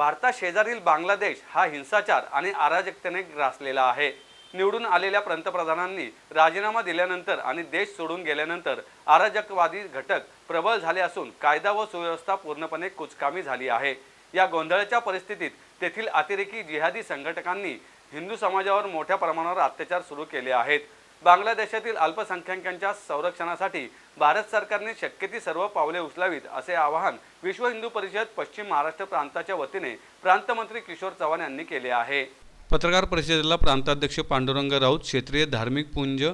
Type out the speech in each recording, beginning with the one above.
भारताशेजारील बांगलादेश हा हिंसाचार आणि अराजकतेने ग्रासलेला आहे. निवडून आलेल्या पंतप्रधानांनी राजीनामा दिल्यानंतर आणि देश सोडून गेल्यानंतर अराजकवादी घटक प्रबळ झाले असून कायदा व सुव्यवस्था पूर्णपणे कुचकामी झाली आहे. या गोंधळाच्या परिस्थितीत तेथील अतिरेकी जिहादी संघटकांनी हिंदू समाजावर मोठ्या प्रमाणावर अत्याचार सुरू केले आहेत. बांगलादेशातील अल्पसंख्याकांच्या संरक्षणासाठी भारत सरकारने शक्य ती सर्व पावले उचलावीत असे आवाहन विश्व हिंदू परिषद पश्चिम महाराष्ट्र प्रांताच्या वतीने प्रांतमंत्री किशोर चव्हाण यांनी केले आहे. पत्रकार परिषदेला प्रांताध्यक्ष पांडुरंग राऊत क्षेत्रीय धार्मिक पुंज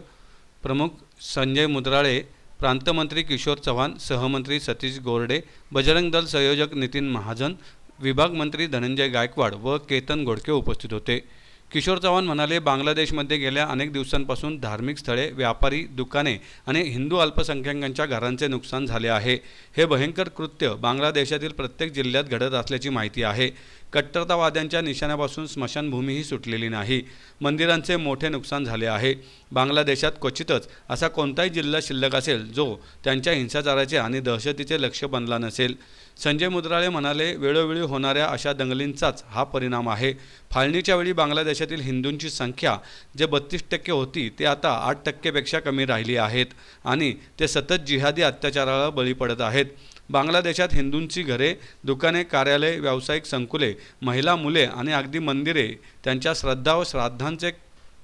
प्रमुख संजय मुद्राळे प्रांतमंत्री किशोर चव्हाण सहमंत्री सतीश गोरडे बजरंग दल संयोजक नितीन महाजन विभाग मंत्री धनंजय गायकवाड व केतन गोडके उपस्थित होते. किशोर चव्हाण म्हणाले बांगलादेशमध्ये गेल्या अनेक दिवसांपासून धार्मिक स्थळे व्यापारी दुकाने आणि हिंदू अल्पसंख्याकांच्या घरांचे नुकसान झाले आहे. हे भयंकर कृत्य बांगलादेशातील प्रत्येक जिल्ह्यात घडत असल्याची माहिती आहे. कट्टरतावाद्यांच्या निशाण्यापासून स्मशानभूमीही सुटलेली नाही. मंदिरांचे मोठे नुकसान झाले आहे. बांगलादेशात क्वचितच असा कोणताही जिल्हा शिल्लक असेल जो त्यांच्या हिंसाचाराचे आणि दहशतीचे लक्ष बनला नसेल. संजय मुद्राळे म्हणाले वेळोवेळी होणाऱ्या अशा दंगलींचाच हा परिणाम आहे. फाळणीच्या वेळी बांगलादेशातील हिंदूंची संख्या जे बत्तीस टक्के होती ते आता आठ टक्केपेक्षा कमी राहिली आहेत आणि ते सतत जिहादी अत्याचाराला बळी पडत आहेत. बांगलादेशात हिंदूंची घरे दुकाने कार्यालय व्यावसायिक संकुले महिला मुले आणि अगदी मंदिरे त्यांच्या श्रद्धा व श्राद्धांचे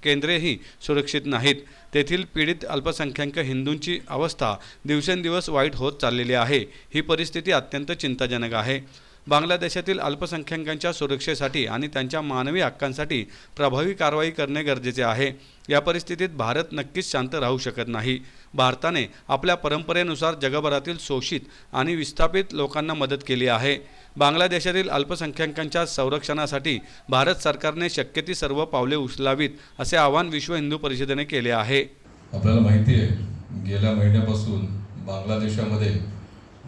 केंद्रेही सुरक्षित नाहीत. तेथील पीडित अल्पसंख्याक हिंदूंची अवस्था दिवसेंदिवस वाईट होत चाललेली आहे. ही परिस्थिती अत्यंत चिंताजनक आहे. बांगलादेशातील अल्पसंख्याकांच्या सुरक्षेसाठी आणि त्यांच्या मानवी हक्कांसाठी प्रभावी कारवाई करणे गरजेचे आहे. या परिस्थितीत भारत नक्कीच शांत राहू शकत नाही. भारताने आपल्या परंपरेनुसार जगभरातील शोषित आणि विस्थापित लोकांना मदत केली आहे. बांगलादेशातील अल्पसंख्याकांच्या संरक्षणासाठी भारत सरकारने शक्य ती सर्व पावले उचलावीत असे आवाहन विश्व हिंदू परिषदेने केले आहे. आपल्याला माहिती आहे गेल्या महिन्यापासून बांगलादेशामध्ये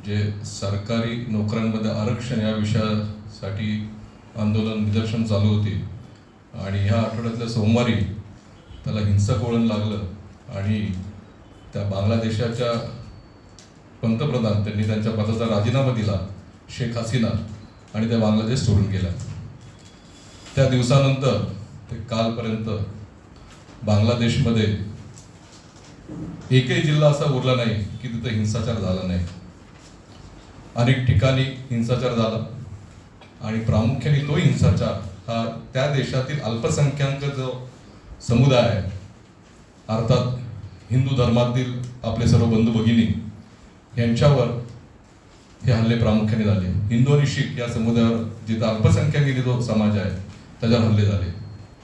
जे सरकारी नोकऱ्यांमध्ये आरक्षण या विषयासाठी आंदोलन निदर्शन चालू होती. आणि ह्या आठवड्यातल्या सोमवारी त्याला हिंसक वळण लागलं आणि त्या बांगलादेशाच्या पंतप्रधान त्यांनी त्यांच्या पदाचा राजीनामा दिला शेख हसीना आणि त्या बांगलादेश सोडून गेल्या. त्या दिवसानंतर ते कालपर्यंत बांगलादेशमध्ये एकही जिल्हा असा उरला नाही की तिथं हिंसाचार झाला नाही. अनेक ठिकाणी हिंसाचार झाला. आणि प्रामुख्याने तो हिंसाचार हा त्या देशातील अल्पसंख्याक जो समुदाय आहे अर्थात हिंदू धर्मातील आपले सर्व बंधू भगिनी यांच्यावर हे हल्ले प्रामुख्याने झाले. हिंदू आणि शीख या समुदायावर जिथं अल्पसंख्याक जो समाज आहे त्याच्यावर हल्ले झाले.